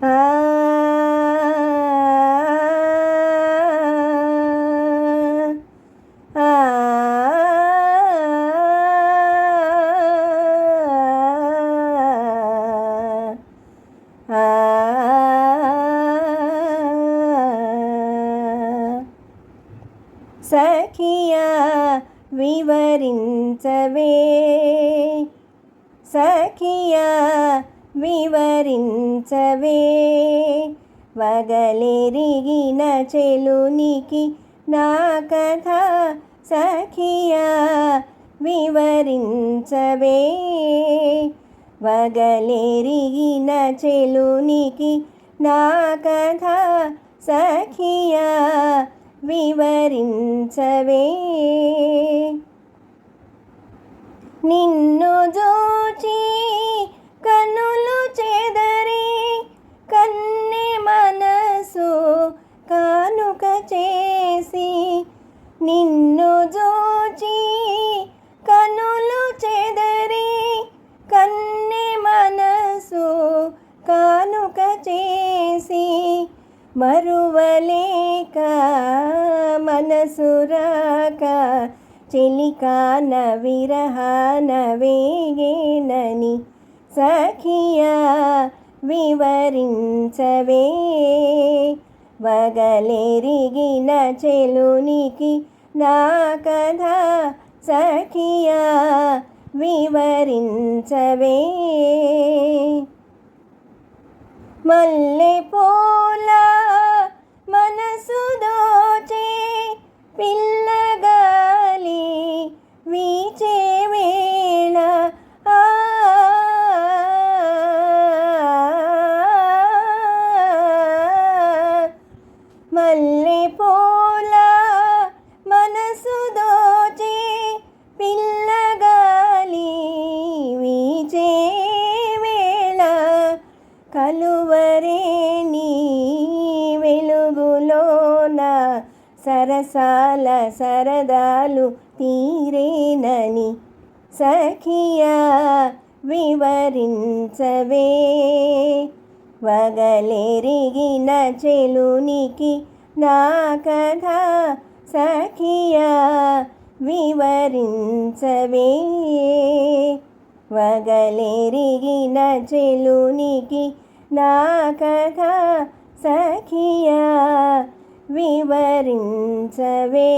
ఆ ఆ సఖియా వివరించవే సఖియా ధరించవే వగలెరిగిన చెలునికి నా కథ సఖియా వివరించవే. వగలెరిగిన చెలునికి నా కథ సఖియా వివరించవే. నిన్ను జోచి నిన్ను జోచి కనులు చెదరి కన్నె మనసు కానుక చేసి మరువలేక మనసు రాక చెలికాన విరహాన వేగేనని సఖియా వివరించవే. వగలెరిగిన చెలునికి నా కథ సఖియా వివరించవే. మల్లె పూల సరసాల సరదాలు తీరేనని సఖియా వివరించవే. వగలెరిగిన చెలునికి నా కథ సఖియా వివరించవే. వగలెరిగిన చెలునికి నా కథ సఖియా వివరించవే